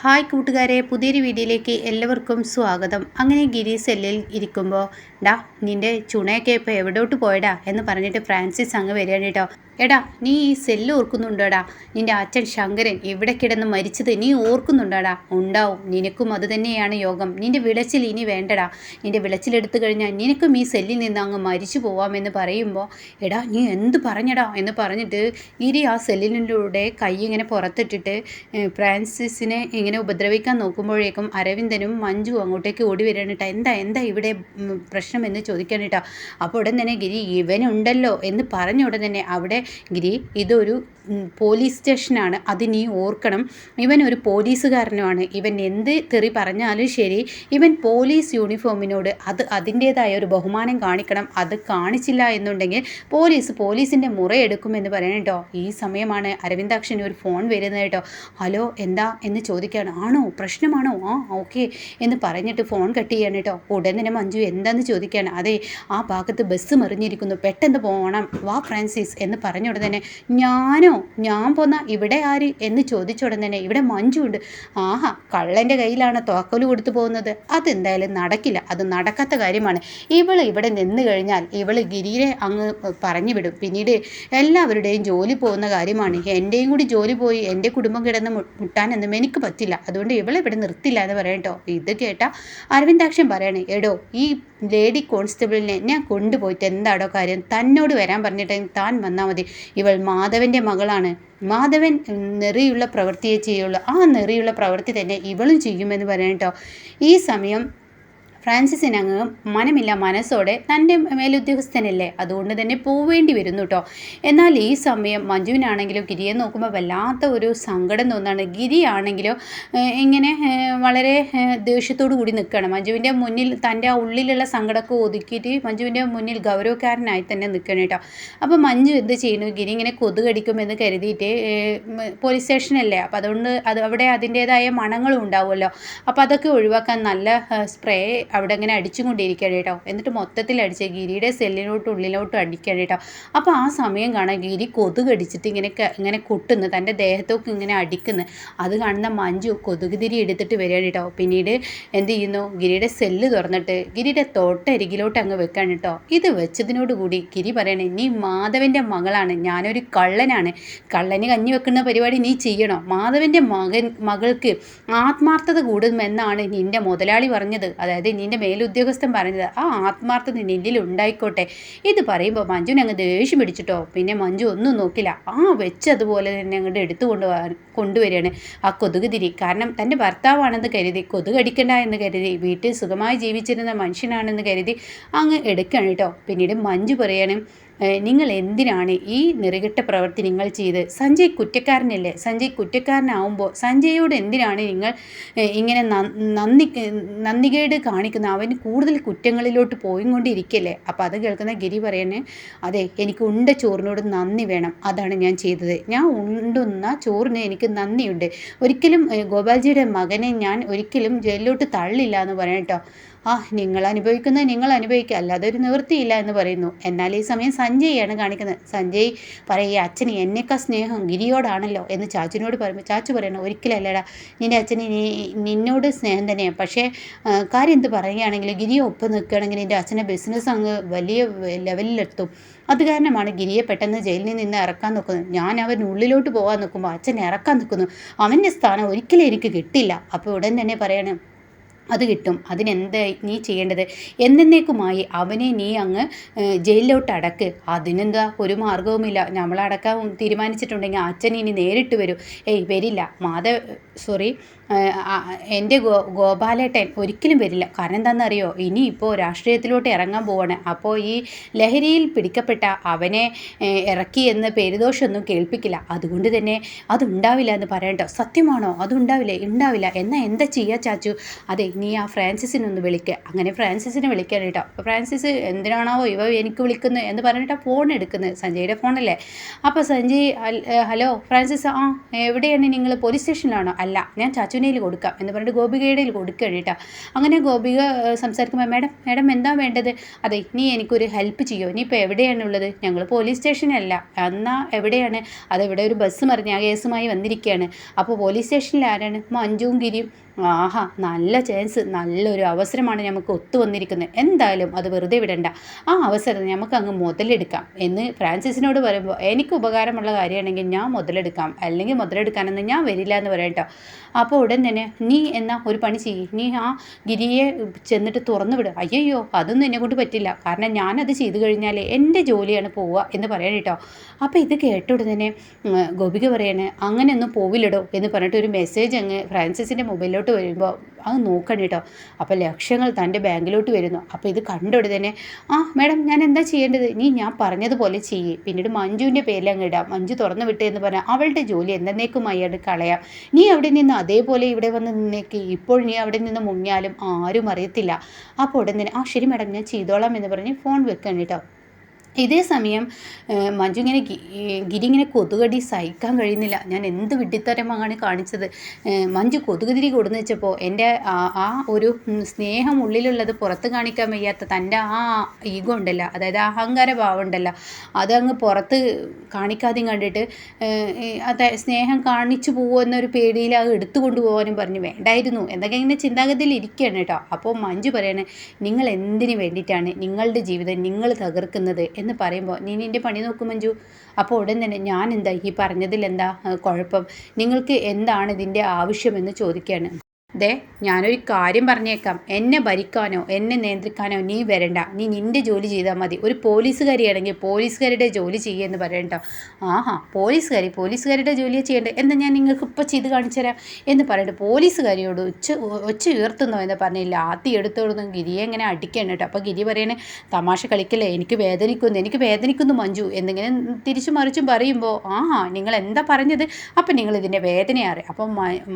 Hi കൂട്ടുകാരെ പുതിയൊരു വീഡിയോയിലേക്ക് എല്ലാവർക്കും സ്വാഗതം. അങ്ങനെ ഗിരി സെല്ലിൽ ഇരിക്കുമ്പോൾ ഡാ നിന്റെ ചുണയൊക്കെ ഇപ്പോൾ എവിടോട്ട് പോയടാ? എന്ന് പറഞ്ഞിട്ട് ഫ്രാൻസിസ് അങ്ങ് വരികയാണ് കേട്ടോ. എടാ നീ ഈ സെല്ല് ഓർക്കുന്നുണ്ടോടാ? നിന്റെ അച്ഛൻ ശങ്കരൻ എവിടെ കിടന്ന് മരിച്ചത് നീ ഓർക്കുന്നുണ്ടോടാ? ഉണ്ടാവും. നിനക്കും അതുതന്നെയാണ് യോഗം. നിന്റെ വിളച്ചിൽ ഇനി വേണ്ടടാ. നിന്റെ വിളച്ചിലെടുത്തു കഴിഞ്ഞാൽ നിനക്കും ഈ സെല്ലിൽ നിന്ന് അങ്ങ് മരിച്ചു പോവാമെന്ന് പറയുമ്പോൾ എടാ നീ എന്ത് പറഞ്ഞടാ? എന്ന് പറഞ്ഞിട്ട് ഇരി ആ സെല്ലിലൂടെ കൈ ഇങ്ങനെ പുറത്തിട്ടിട്ട് ഫ്രാൻസിസിനെ ഇങ്ങനെ ഉപദ്രവിക്കാൻ നോക്കുമ്പോഴേക്കും അരവിന്ദനും മഞ്ജു അങ്ങോട്ടേക്ക് ഓടി വരികയാണ് എന്താ എന്താ ഇവിടെ പ്രശ്നം എന്ന് ചോദിക്കാൻ കേട്ടോ അപ്പോൾ ഉടൻ തന്നെ ഗിരി ഇവനുണ്ടല്ലോ എന്ന് പറഞ്ഞ ഉടൻ തന്നെ അവിടെ ഗിരി ഇതൊരു പോലീസ് സ്റ്റേഷനാണ്. അത് നീ ഓർക്കണം. ഇവൻ ഒരു പോലീസുകാരനുമാണ്. ഇവൻ എന്ത് തെറി പറഞ്ഞാലും ശരി ഇവൻ പോലീസ് യൂണിഫോമിനോട് അത് അതിന്റേതായ ഒരു ബഹുമാനം കാണിക്കണം. അത് കാണിച്ചില്ല എന്നുണ്ടെങ്കിൽ പോലീസ് പോലീസിന്റെ മുറയെടുക്കുമെന്ന് പറയണം കേട്ടോ. ഈ സമയമാണ് അരവിന്ദാക്ഷന് ഒരു ഫോൺ വരുന്നത് കേട്ടോ. ഹലോ എന്താ? എന്ന് ചോദിക്കുകയാണ്. ആണോ? പ്രശ്നമാണോ? ആ ഓക്കെ എന്ന് പറഞ്ഞിട്ട് ഫോൺ കട്ട് ചെയ്യാണ് കേട്ടോ. ഉടൻ തന്നെ മഞ്ജു എന്താന്ന് ചോദിക്കുകയാണ്. അതെ ആ ഭാഗത്ത് ബസ് മറിഞ്ഞിരിക്കുന്നു. പെട്ടെന്ന് പോകണം വാ ഫ്രാൻസിസ് എന്ന് പറഞ്ഞ ഉടൻ തന്നെ ഞാനോ? ഞാൻ പോന്ന ഇവിടെ ആര്? എന്ന് ചോദിച്ച ഉടൻ തന്നെ ഇവിടെ മഞ്ജുണ്ട് ആഹാ കള്ളന്റെ കയ്യിലാണ് തോക്കൽ കൊടുത്തു പോകുന്നത്. അതെന്തായാലും നടക്കില്ല. അത് നടക്കാത്ത കാര്യമാണ്. ഇവൾ ഇവിടെ നിന്ന് കഴിഞ്ഞാൽ ഇവൾ ഗിരിയെ അങ്ങ് പറഞ്ഞു വിടും. പിന്നീട് എല്ലാവരുടെയും ജോലി പോകുന്ന കാര്യമാണ്. എന്റെയും കൂടി ജോലി പോയി എന്റെ കുടുംബം കിടന്ന് മുട്ടാനൊന്നും എനിക്ക് പറ്റില്ല. അതുകൊണ്ട് ഇവളെ ഇവിടെ നിർത്തില്ല എന്ന് പറയട്ടോ ഇത് കേട്ട അരവിന്ദാക്ഷൻ പറയണേ എടോ ഈ ലേഡി കോൺസ്റ്റബിളിനെ ഞാൻ കൊണ്ടുപോയിട്ട് എന്താടോ കാര്യം തന്നോട് വരാൻ പറഞ്ഞിട്ട് താൻ വന്നാൽ മതി. ഇവൾ മാധവന്റെ മകളാണ്. മാധവൻ നെറിയുള്ള പ്രവൃത്തിയെ ചെയ്യുള്ളൂ. ആ നെറിയുള്ള പ്രവൃത്തി തന്നെ ഇവളും ചെയ്യുമെന്ന് പറയാം കേട്ടോ. ഈ സമയം ഫ്രാൻസിസിനങ്ങ് മനമില്ല മനസ്സോടെ തന്റെ മേലുദ്യോഗസ്ഥനല്ലേ. അതുകൊണ്ട് തന്നെ പോവേണ്ടി വരുന്നു കേട്ടോ എന്നാൽ ഈ സമയം മഞ്ജുവിനാണെങ്കിലും ഗിരിയെ നോക്കുമ്പോൾ വല്ലാത്ത ഒരു സങ്കടം തോന്നാണ് ഗിരി ആണെങ്കിലോ ഏഹ്, ഇങ്ങനെ വളരെ ദേഷ്യത്തോടു കൂടി നിൽക്കുകയാണ്. മഞ്ജുവിന്റെ മുന്നിൽ തന്റെ ഉള്ളിലുള്ള സങ്കടമൊക്കെ ഒതുക്കിയിട്ട് മഞ്ജുവിന്റെ മുന്നിൽ ഗൗരവക്കാരനായി തന്നെ നിൽക്കണം കേട്ടോ അപ്പോൾ മഞ്ജു എന്ത് ചെയ്യുന്നു? ഗിരി ഇങ്ങനെ കൊതുകടിക്കുമെന്ന് കരുതിയിട്ട് പോലീസ് സ്റ്റേഷനല്ലേ. അപ്പോൾ അതുകൊണ്ട് അത് അവിടെ അതിന്റേതായ മണങ്ങളും ഉണ്ടാവുമല്ലോ. അപ്പോൾ അതൊക്കെ ഒഴിവാക്കാൻ നല്ല സ്പ്രേ അവിടെ ഇങ്ങനെ അടിച്ചും കൊണ്ടിരിക്കുകയാണ് കേട്ടോ. എന്നിട്ട് മൊത്തത്തിൽ അടിച്ച് ഗിരിയുടെ സെല്ലിലോട്ടും ഉള്ളിലോട്ടും അടിക്കുകയാണ് കേട്ടോ. അപ്പോൾ ആ സമയം കാണാൻ ഗിരി കൊതുക് അടിച്ചിട്ട് ഇങ്ങനെ ഇങ്ങനെ കൊട്ടുന്നു. തന്റെ ദേഹത്തൊക്കെ ഇങ്ങനെ അടിക്കുന്നു. അത് കാണുന്ന മഞ്ജു കൊതുക് തിരി എടുത്തിട്ട് വരികയാണ് കേട്ടോ. പിന്നീട് എന്ത് ചെയ്യുന്നു? ഗിരിയുടെ സെല്ല് തുറന്നിട്ട് ഗിരിയുടെ തൊട്ടരികിലോട്ട് അങ്ങ് വെക്കാണ് കേട്ടോ. ഇത് വെച്ചതിനോട് കൂടി ഗിരി പറയണേ നീ മാധവന്റെ മകളാണ്. ഞാനൊരു കള്ളനാണ്. കള്ളന് കഞ്ഞി വെക്കുന്ന പരിപാടി നീ ചെയ്യണോ? മാധവന്റെ മകൻ മകൾക്ക് ആത്മാർത്ഥത കൂടുമെന്നാണ് നിന്റെ മുതലാളി പറഞ്ഞത്. അതായത് നിന്റെ മേലുദ്യോഗസ്ഥൻ പറഞ്ഞത് ആ ആത്മാർത്ഥത നിന്നിൽ ഉണ്ടായിക്കോട്ടെ. ഇത് പറയുമ്പോൾ മഞ്ജുവിനെ അങ്ങ് ദേഷ്യം പിടിച്ചിട്ടോ? പിന്നെ മഞ്ജു ഒന്നും നോക്കില്ല. ആ വെച്ച് അതുപോലെ തന്നെ അങ്ങോട്ട് എടുത്തു കൊണ്ട് കൊണ്ടുവരികയാണ് ആ കൊതുക് തിരി കാരണം തന്റെ ഭർത്താവാണെന്ന് കരുതി കൊതുക് അടിക്കണ്ട എന്ന് കരുതി വീട്ടിൽ സുഖമായി ജീവിച്ചിരുന്ന മനുഷ്യനാണെന്ന് കരുതി അങ്ങ് എടുക്കുകയാണ് കേട്ടോ. പിന്നീട് മഞ്ജു പറയാണ് "ഏഹ്, നിങ്ങൾ എന്തിനാണ് ഈ നെറുകെട്ട പ്രവൃത്തി നിങ്ങൾ ചെയ്ത്? സഞ്ജയ് കുറ്റക്കാരനല്ലേ? സഞ്ജയ് കുറ്റക്കാരനാവുമ്പോൾ സഞ്ജയോട് എന്തിനാണ് നിങ്ങൾ ഇങ്ങനെ നന്ദി നന്ദികേട് കാണിക്കുന്ന അവന് കൂടുതൽ കുറ്റങ്ങളിലോട്ട് പോയിക്കൊണ്ടിരിക്കല്ലേ? അപ്പോൾ അത് കേൾക്കുന്ന ഗിരി പറയണേ അതെ എനിക്ക് ഉണ്ട ചോറിനോട് നന്ദി വേണം. അതാണ് ഞാൻ ചെയ്തത്. ഞാൻ ഉണ്ടുന്ന ചോറിന് എനിക്ക് നന്ദിയുണ്ട്. ഒരിക്കലും ഗോപാൽജിയുടെ മകനെ ഞാൻ ഒരിക്കലും ജയിലിലോട്ട് തള്ളില്ല എന്ന് പറയാം കേട്ടോ. ആ നിങ്ങൾ അനുഭവിക്കുന്നത് നിങ്ങൾ അനുഭവിക്കുക അല്ലാതെ ഒരു നിവൃത്തിയില്ല എന്ന് പറയുന്നു. എന്നാൽ ഈ സമയം സഞ്ജയാണ് കാണിക്കുന്നത്. സഞ്ജയ് പറയുക അച്ഛന് എന്നേക്കാൾ സ്നേഹം ഗിരിയോടാണല്ലോ എന്ന് ചാച്ചിനോട് പറയുമ്പോൾ ചാച്ചു പറയണം ഒരിക്കലല്ലടാ നിന്റെ അച്ഛന് നിന്നോട് സ്നേഹം തന്നെയാണ് പക്ഷേ കാര്യം എന്ത് പറയുകയാണെങ്കിൽ ഗിരിയെ ഒപ്പം നിൽക്കുകയാണെങ്കിൽ എന്റെ അച്ഛന്റെ ബിസിനസ് അങ്ങ് വലിയ ലെവലിലെത്തും അത് കാരണമാണ് ഗിരിയെ പെട്ടെന്ന് ജയിലിൽ നിന്ന് ഇറക്കാൻ നോക്കുന്നത്. ഞാൻ അവൻ ഉള്ളിലോട്ട് പോകാൻ നിൽക്കുമ്പോൾ അച്ഛൻ ഇറക്കാൻ നിൽക്കുന്നു. അവന്റെ സ്ഥാനം ഒരിക്കലും എനിക്ക് കിട്ടില്ല. അപ്പോൾ ഉടൻ തന്നെ പറയണം അത് കിട്ടും. അതിനെന്ത് നീ ചെയ്യേണ്ടത്? എന്നേക്കുമായി അവനെ നീ അങ്ങ് ജയിലിലോട്ട് അടക്ക്. അതിനെന്താ? ഒരു മാർഗവുമില്ല നമ്മളടക്കാൻ തീരുമാനിച്ചിട്ടുണ്ടെങ്കിൽ അച്ഛൻ ഇനി നേരിട്ട് വരും. ഏയ് വരില്ല. മാധവ് സോറി എന്റെ ഗോപാലേട്ടൻ ഒരിക്കലും വരില്ല. കാരണം എന്താണെന്നറിയോ? ഇനിയിപ്പോൾ രാഷ്ട്രീയത്തിലോട്ട് ഇറങ്ങാൻ പോവാണ്. അപ്പോൾ ഈ ലഹരിയിൽ പിടിക്കപ്പെട്ട അവനെ ഇറക്കി എന്ന് പേരുദോഷമൊന്നും കേൾപ്പിക്കില്ല. അതുകൊണ്ട് തന്നെ അതുണ്ടാവില്ല എന്ന് പറയണ്ടോ. സത്യമാണോ? അതുണ്ടാവില്ല. ഉണ്ടാവില്ല. എന്നാൽ എന്താ ചെയ്യുക ചാച്ചു? അതെ നീ ആ ഫ്രാൻസിസിനൊന്ന് വിളിക്കുക അങ്ങനെ ഫ്രാൻസിസിനെ വിളിക്കാൻ കേട്ടോ. ഫ്രാൻസിസ് എന്തിനാണാവോ ഇവ എനിക്ക് വിളിക്കുന്നത് എന്ന് പറഞ്ഞിട്ടാ ഫോൺ എടുക്കുന്നത് സഞ്ജയുടെ ഫോണല്ലേ. അപ്പോൾ സഞ്ജയ് ഹലോ ഫ്രാൻസിസ് ആ എവിടെയാണ് നിങ്ങൾ? പോലീസ് സ്റ്റേഷനിലാണോ? അല്ല ഞാൻ ചാച്ചു അർജുനയിൽ കൊടുക്കാം എന്ന് പറഞ്ഞിട്ട് ഗോപികയുടെ കൊടുക്കുക കേട്ടോ. അങ്ങനെ ഗോപിക സംസാരിക്കുമ്പോൾ മാഡം മാഡം എന്താ വേണ്ടത്? അതെ നീ എനിക്കൊരു ഹെൽപ്പ് ചെയ്യോ? നീ ഇപ്പോൾ എവിടെയാണുള്ളത്? ഞങ്ങൾ പോലീസ് സ്റ്റേഷനല്ല. എന്നാൽ എവിടെയാണ്? അതെവിടെ ഒരു ബസ് മറിഞ്ഞ് ആ കേസുമായി വന്നിരിക്കുകയാണ്. അപ്പോൾ പോലീസ് സ്റ്റേഷനിൽ ആരാണ്? മഞ്ജുവും ഗിരിയും. ആഹാ നല്ല ചാൻസ് നല്ലൊരു അവസരമാണ് നമുക്ക് ഒത്തു വന്നിരിക്കുന്നത്. എന്തായാലും അത് വെറുതെ വിടണ്ട. ആ അവസരം നമുക്ക് അങ്ങ് മുതലെടുക്കാം എന്ന് ഫ്രാൻസിസിനോട് പറയുമ്പോൾ എനിക്ക് ഉപകാരമുള്ള കാര്യമാണെങ്കിൽ ഞാൻ മുതലെടുക്കാം. അല്ലെങ്കിൽ മുതലെടുക്കാനൊന്നും ഞാൻ വരില്ല എന്ന് പറയാം അപ്പോൾ ഉടൻ തന്നെ നീ എന്നാ ഒരു പണി ചെയ്യ്. നീ ആ ഗിരിയെ ചെന്നിട്ട് തുറന്നു വിട്. അയ്യോ അതൊന്നും എന്നെ കൊണ്ട് പറ്റില്ല. കാരണം ഞാനത് ചെയ്തു കഴിഞ്ഞാൽ എന്റെ ജോലിയാണ് പോവുക എന്ന് പറയാൻ കേട്ടോ അപ്പോൾ ഇത് കേട്ട ഉടൻ തന്നെ ഗോപിക പറയാണ് അങ്ങനെയൊന്നും പോവില്ലടോ എന്ന് പറഞ്ഞിട്ട് ഒരു മെസ്സേജ് അങ്ങ് ഫ്രാൻസിസിന്റെ മൊബൈലിലോട്ട് വരുമ്പോൾ അത് നോക്കണം കേട്ടോ അപ്പോൾ ലക്ഷ്യങ്ങൾ തന്റെ ബാങ്കിലോട്ട് വരുന്നു. അപ്പോൾ ഇത് കണ്ട ഉടനെ തന്നെ? ആ മാഡം ഞാൻ എന്താ ചെയ്യേണ്ടത്? നീ ഞാൻ പറഞ്ഞതുപോലെ ചെയ്യേ. പിന്നീട് മഞ്ജുവിന്റെ പേരിൽ അങ്ങ് ഇടാം. മഞ്ജു തുറന്നു വിട്ടേ എന്ന് പറഞ്ഞാൽ അവളുടെ ജോലി എന്തെന്നേക്കുമായി അത് കളയാം. നീ അവിടെ നിന്ന് അതേപോലെ ഇവിടെ വന്ന് നിന്നേക്ക്. ഇപ്പോൾ നീ അവിടെ നിന്ന് മുങ്ങിയാലും ആരും അറിയത്തില്ല. അപ്പോൾ ഉടൻ തന്നെ ആ ശരി മാഡം ഞാൻ ചെയ്തോളാം എന്ന് പറഞ്ഞ് ഫോൺ വെക്കണം കേട്ടോ ഇതേ സമയം മഞ്ജു ഇങ്ങനെ ഗിരി ഇങ്ങനെ കൊതുകടി സഹിക്കാൻ കഴിയുന്നില്ല. ഞാൻ എന്ത് വിഡ്ഢിത്തരമാണ് കാണിച്ചത്. മഞ്ജു കൊതുകുതിരി കൊടുന്ന് വെച്ചപ്പോൾ എന്റെ ആ- ഒരു സ്നേഹം ഉള്ളിലുള്ളത് പുറത്ത് കാണിക്കാൻ വയ്യാത്ത തന്റെ ആ ഈഗോ ഉണ്ടല്ലോ. അതായത് അഹങ്കാര ഭാവം ഉണ്ടല്ലോ. അതങ്ങ് പുറത്ത് കാണിക്കാതെയും കണ്ടിട്ട് അത് സ്നേഹം കാണിച്ചു പോകുമോ എന്നൊരു പേടിയിൽ അത് എടുത്തു കൊണ്ടുപോകാനും പറഞ്ഞു. വേണ്ടായിരുന്നു. എന്നൊക്കെ ഇങ്ങനെ ചിന്താഗതിയിൽ ഇരിക്കുകയാണ് കേട്ടോ. അപ്പോൾ മഞ്ജു പറയണേ നിങ്ങൾ എന്തിനു വേണ്ടിയിട്ടാണ് നിങ്ങളുടെ ജീവിതം നിങ്ങൾ തകർക്കുന്നത്? എന്ന് പറയുമ്പോൾ നീ നിന്റെ പണി നോക്കും മഞ്ജു. അപ്പോൾ ഉടൻ തന്നെ ഞാൻ എന്താ ഈ പറഞ്ഞതിൽ എന്താ കുഴപ്പം. നിങ്ങൾക്ക് എന്താണ് ഇതിന്റെ ആവശ്യമെന്ന് ചോദിക്കുകയാണ് ദേ ഞാനൊരു കാര്യം പറഞ്ഞേക്കാം. എന്നെ ഭരിക്കാനോ എന്നെ നിയന്ത്രിക്കാനോ നീ വരണ്ട. നീ നിന്റെ ജോലി ചെയ്താൽ മതി. ഒരു പോലീസുകാരിയാണെങ്കിൽ പോലീസുകാരുടെ ജോലി ചെയ്യുമെന്ന് പറയണ്ട ആഹാ പോലീസുകാരി പോലീസുകാരുടെ ജോലിയെ ചെയ്യേണ്ടത് എന്താ ഞാൻ നിങ്ങൾക്ക് ഇപ്പോൾ ചെയ്ത് കാണിച്ചു തരാം എന്ന് പറയട്ടെ പോലീസുകാരിയോട് ഒച്ച ഒച്ച ഉയർത്തുന്നോ എന്ന് പറഞ്ഞില്ല. ആത്തി എടുത്തോടുന്നു ഗിരിയെ ഇങ്ങനെ അടിക്കണം കേട്ടോ അപ്പോൾ ഗിരി പറയണേ തമാശ കളിക്കല്ലേ എനിക്ക് വേദനിക്കുന്നു എനിക്ക് വേദനിക്കുന്നു മഞ്ജു എന്നിങ്ങനെ തിരിച്ചു മറിച്ചും പറയുമ്പോൾ ആഹാ നിങ്ങൾ എന്താ പറഞ്ഞത്? അപ്പം നിങ്ങൾ ഇതിന്റെ വേദന അപ്പം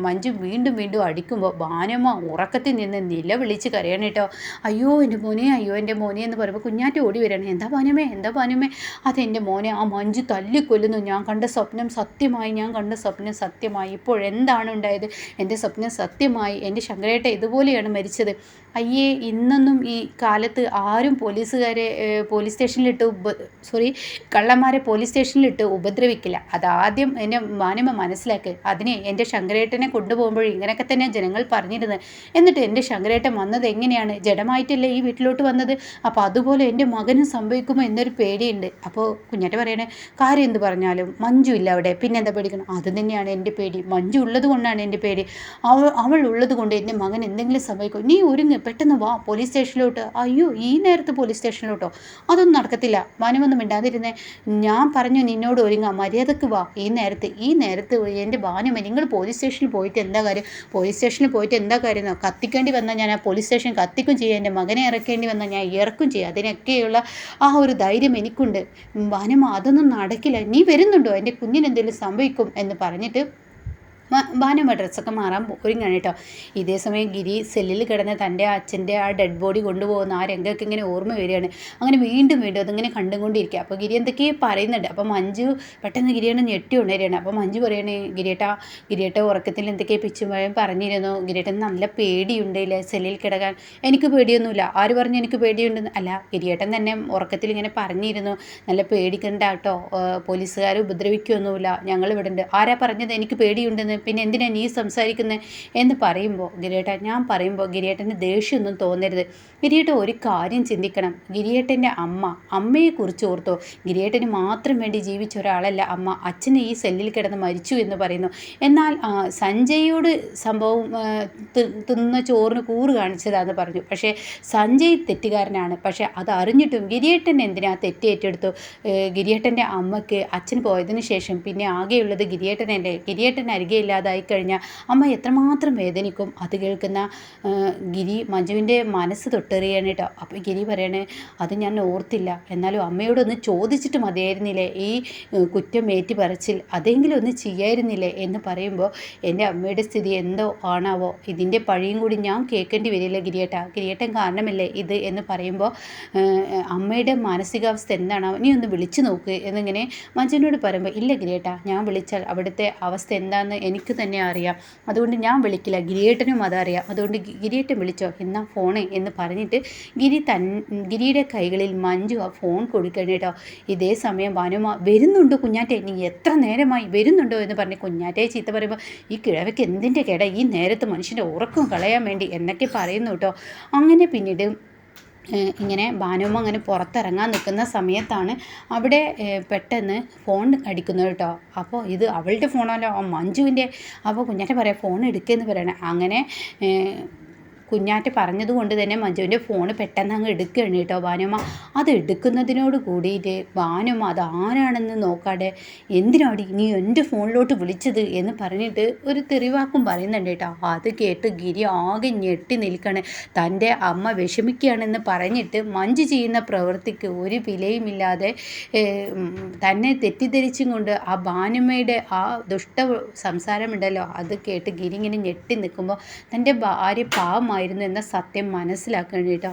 മഞ്ജു വീണ്ടും വീണ്ടും അടിക്കുമ്പോൾ ഭാനുമ്മ ഉറക്കത്തിൽ നിന്ന് നിലവിളിച്ച് കരയണം കേട്ടോ. അയ്യോ എന്റെ മോനെ അയ്യോ എന്റെ മോനെ എന്ന് പറയുമ്പോൾ കുഞ്ഞാറ്റ ഓടി വരണം എന്താ ഭാനുമേ എന്താ ഭാനുമേ അതെന്റെ മോനെ ആ മഞ്ജു തല്ലിക്കൊല്ലുന്നു. ഞാൻ കണ്ട സ്വപ്നം സത്യമായി ഞാൻ കണ്ട സ്വപ്നം സത്യമായി. ഇപ്പോൾ എന്താണ് ഉണ്ടായത്? എന്റെ സ്വപ്നം സത്യമായി. എന്റെ ശങ്കരേട്ട ഇതുപോലെയാണ് മരിച്ചത്. അയ്യേ ഇന്നൊന്നും ഈ കാലത്ത് ആരും പോലീസുകാരെ പോലീസ് സ്റ്റേഷനിലിട്ട് ഉപ സോറി കള്ളന്മാരെ പോലീസ് സ്റ്റേഷനിലിട്ട് ഉപദ്രവിക്കില്ല. അതാദ്യം എന്നെ മാനമ മനസ്സിലാക്കുക അതിനെ എന്റെ ശങ്കരേട്ടനെ കൊണ്ടുപോകുമ്പോൾ ഇങ്ങനെയൊക്കെ തന്നെ ജനങ്ങൾ പറഞ്ഞിരുന്നത്. എന്നിട്ട് എന്റെ ശങ്കരേട്ടൻ വന്നത് എങ്ങനെയാണ്? ജഡമായിട്ടല്ലേ ഈ വീട്ടിലോട്ട് വന്നത്? അപ്പോൾ അതുപോലെ എന്റെ മകനും സംഭവിക്കുമോ എന്നൊരു പേടിയുണ്ട്. അപ്പോൾ കുഞ്ഞാറ്റ പറയണേ കാര്യം എന്ത് പറഞ്ഞാലും മഞ്ജു ഇല്ല അവിടെ. പിന്നെ എന്താ പേടിക്കണം? അത് തന്നെയാണ് എന്റെ പേടി. മഞ്ജു ഉള്ളത് കൊണ്ടാണ് എന്റെ പേടി. അവൾ അവൾ ഉള്ളത് കൊണ്ട് എന്റെ മകൻ എന്തെങ്കിലും സംഭവിക്കും നീ ഒരുങ്ങ് പെട്ടെന്ന് വാ പോലീസ് സ്റ്റേഷനിലോട്ട്. അയ്യോ ഈ നേരത്ത് പോലീസ് സ്റ്റേഷനിലോട്ടോ? അതൊന്നും നടക്കത്തില്ല. മനമൊന്നും മിണ്ടാതിരുന്നേ. ഞാൻ പറഞ്ഞു നിന്നോട് ഒരുങ്ങാം. മര്യാദയ്ക്ക് വാ. ഈ നേരത്ത് ഈ നേരത്ത് എന്റെ ഭാനുമ നിങ്ങൾ പോലീസ് സ്റ്റേഷനിൽ പോയിട്ട് എന്താ കാര്യം? പോലീസ് സ്റ്റേഷനിൽ പോയിട്ട് എന്താ കാര്യം കത്തിക്കേണ്ടി വന്നാൽ ഞാൻ ആ പോലീസ് സ്റ്റേഷൻ കത്തിക്കും ചെയ്യും. എന്റെ മകനെ ഇറക്കേണ്ടി വന്നാൽ ഞാൻ ഇറക്കും ചെയ്യും. അതിനൊക്കെയുള്ള ആ ഒരു ധൈര്യം എനിക്കുണ്ട്. വനം അതൊന്നും നടക്കില്ല. നീ വരുന്നുണ്ടോ? എന്റെ കുഞ്ഞിന് എന്തെങ്കിലും സംഭവിക്കും എന്ന് പറഞ്ഞിട്ട് ഭാനുമ ഡ്രസ്സൊക്കെ മാറാൻ ഒരുങ്ങാണ് കേട്ടോ. ഇതേ സമയം ഗിരി സെല്ലിൽ കിടന്ന തന്റെ അച്ഛന്റെ ആ ഡെഡ് ബോഡി കൊണ്ടുപോകുന്ന ആ രംഗമൊക്കെ ഇങ്ങനെ ഓർമ്മ വരികയാണ്. അങ്ങനെ വീണ്ടും വീണ്ടും അതിങ്ങനെ കണ്ടുകൊണ്ടിരിക്കുക. അപ്പോൾ ഗിരി എന്തൊക്കെയോ പറയുന്നുണ്ട്. അപ്പോൾ മഞ്ജു പെട്ടെന്ന് ഗിരിയാണ് ഞെട്ടി ഉണരുകയാണ്. അപ്പോൾ മഞ്ജു പറയണേ ഗിരിയേട്ട ഗിരിയേട്ട ഉറക്കത്തിൽ എന്തൊക്കെയോ പിച്ചുമ്പോഴും പറഞ്ഞിരുന്നു. ഗിരിയേട്ടൻ നല്ല പേടിയുണ്ട് ഇല്ലേ സെല്ലിൽ കിടക്കാൻ? എനിക്ക് പേടിയൊന്നുമില്ല. ആര് പറഞ്ഞു എനിക്ക് പേടിയുണ്ടെന്ന്? അല്ല ഗിരിയേട്ടൻ തന്നെ ഉറക്കത്തിൽ ഇങ്ങനെ പറഞ്ഞിരുന്നു. നല്ല പേടിക്കണ്ട കേട്ടോ. പോലീസുകാർ ഉപദ്രവിക്കുകയൊന്നുമില്ല ഞങ്ങൾ ഇവിടെ ഉണ്ട് ആരാ പറഞ്ഞത്? എനിക്ക് പേടിയുണ്ടെന്ന്. പിന്നെ എന്തിനാ നീ സംസാരിക്കുന്നത് എന്ന് പറയുമ്പോൾ ഗിരിയേട്ട ഞാൻ പറയുമ്പോൾ ഗിരിയേട്ടന് ദേഷ്യമൊന്നും തോന്നരുത്. ഗിരിയേട്ടൻ ഒരു കാര്യം ചിന്തിക്കണം. ഗിരിയേട്ടന്റെ അമ്മ അമ്മയെക്കുറിച്ച് ഓർത്തോ. ഗിരിയേട്ടന് മാത്രം വേണ്ടി ജീവിച്ച ഒരാളല്ല അമ്മ. അച്ഛന് ഈ സെല്ലിൽ കിടന്ന് മരിച്ചു എന്ന് പറയുന്നു. എന്നാൽ സഞ്ജയോട് സംഭവം തിന്ന ചോറിന് കൂറ് കാണിച്ചതാന്ന് പറഞ്ഞു. പക്ഷേ സഞ്ജയ് തെറ്റുകാരനാണ്. പക്ഷേ അത് അറിഞ്ഞിട്ടും ഗിരിയേട്ടൻ എന്തിനാ തെറ്റേറ്റെടുത്തു ഗിരിയേട്ടന്റെ അമ്മയ്ക്ക് അച്ഛൻ പോയതിന് ശേഷം പിന്നെ ആകെയുള്ളത് ഗിരിയേട്ടനല്ലേ? ഗിരിയേട്ടൻ അരികെ ഇല്ലാതായി കഴിഞ്ഞാൽ അമ്മ എത്രമാത്രം വേദനിക്കും? അത് കേൾക്കുന്ന ഗിരി മഞ്ജുവിന്റെ മനസ്സ് തൊട്ടെറിയാണ് കേട്ടോ. അപ്പോൾ ഗിരി പറയണേ അത് ഞാൻ ഓർത്തില്ല. എന്നാലും അമ്മയോടൊന്ന് ചോദിച്ചിട്ട് മതിയായിരുന്നില്ലേ? ഈ കുറ്റം ഏറ്റി പറച്ചിൽ. അതെങ്കിലും ഒന്ന് ചെയ്യായിരുന്നില്ലേ? എന്ന് പറയുമ്പോൾ എന്റെ അമ്മയുടെ സ്ഥിതി എന്തോ ആണാവോ? ഇതിന്റെ പഴിയും കൂടി ഞാൻ കേൾക്കേണ്ടി വരില്ല ഗിരിയേട്ട. ഗിരിയേട്ടൻ കാരണമല്ലേ ഇത്? എന്ന് പറയുമ്പോൾ അമ്മയുടെ മാനസികാവസ്ഥ എന്താണോ നീ ഒന്ന് വിളിച്ചു നോക്ക് എന്നിങ്ങനെ മഞ്ജുവിനോട് പറയുമ്പോൾ ഇല്ല ഗിരിയേട്ട ഞാൻ വിളിച്ചാൽ അവിടുത്തെ അവസ്ഥ എന്താണെന്ന് എനിക്ക് തന്നെ അറിയാം. അതുകൊണ്ട് ഞാൻ വിളിക്കില്ല. ഗിരിയേട്ടനും അതറിയാം. അതുകൊണ്ട് ഗിരിയേട്ടൻ വിളിച്ചോ? എന്നാ ഫോണേ എന്ന് പറഞ്ഞിട്ട് ഗിരി തൻ ഗിരിയുടെ കൈകളിൽ മഞ്ജു ആ ഫോൺ കൊടുക്കണം കേട്ടോ. ഇതേ സമയം വനുമ വരുന്നുണ്ട് കുഞ്ഞാറ്റെ? നീ എത്ര നേരമായി വരുന്നുണ്ടോ? എന്ന് പറഞ്ഞ് കുഞ്ഞാറ്റെ ചീത്ത പറയുമ്പോൾ ഈ കിഴവയ്ക്ക് എന്തിന്റെ കേട? ഈ നേരത്ത് മനുഷ്യന്റെ ഉറക്കം കളയാൻ വേണ്ടി എന്നൊക്കെ പറയുന്നു കേട്ടോ. അങ്ങനെ പിന്നീട് ഇങ്ങനെ ഭാനുമ്മ അങ്ങനെ പുറത്തിറങ്ങാൻ നിൽക്കുന്ന സമയത്താണ് അവിടെ പെട്ടെന്ന് ഫോൺ അടിക്കുന്നത് കേട്ടോ. അപ്പോൾ ഇത് അവളുടെ ഫോണല്ലോ മഞ്ജുവിന്റെ. അപ്പോൾ കുഞ്ഞാറ്റ പറയാം ഫോൺ എടുക്കുകയെന്ന് പറയണേ. അങ്ങനെ കുഞ്ഞാറ്റ പറഞ്ഞതുകൊണ്ട് തന്നെ മഞ്ജുവിന്റെ ഫോൺ പെട്ടെന്ന് അങ്ങ് എടുക്കുകയാണ് കേട്ടോ ഭാനുമ്മ. അത് എടുക്കുന്നതിനോട് കൂടിയിട്ട് ഭാനുമ്മ അത് ആരാണെന്ന് നോക്കാതെ എന്തിനാണ് നീ എന്റെ ഫോണിലോട്ട് വിളിച്ചത്? എന്ന് പറഞ്ഞിട്ട് ഒരു തെറിവാക്കും പറയുന്നുണ്ട് കേട്ടോ. അത് കേട്ട് ഗിരി ആകെ ഞെട്ടി നിൽക്കണ് തന്റെ അമ്മ വിഷമിക്കുകയാണെന്ന് പറഞ്ഞിട്ട് മഞ്ജു ചെയ്യുന്ന പ്രവൃത്തിക്ക് ഒരു വിലയുമില്ലാതെ തന്നെ തെറ്റിദ്ധരിച്ചും കൊണ്ട് ആ ഭാനുമ്മയുടെ ആ ദുഷ്ട സംസാരമുണ്ടല്ലോ അത് കേട്ട് ഗിരി ഇങ്ങനെ ഞെട്ടി നിൽക്കുമ്പോൾ തന്റെ ഭാര്യ പാവമായിരുന്നു എന്ന സത്യം മനസ്സിലാക്കണം കേട്ടോ.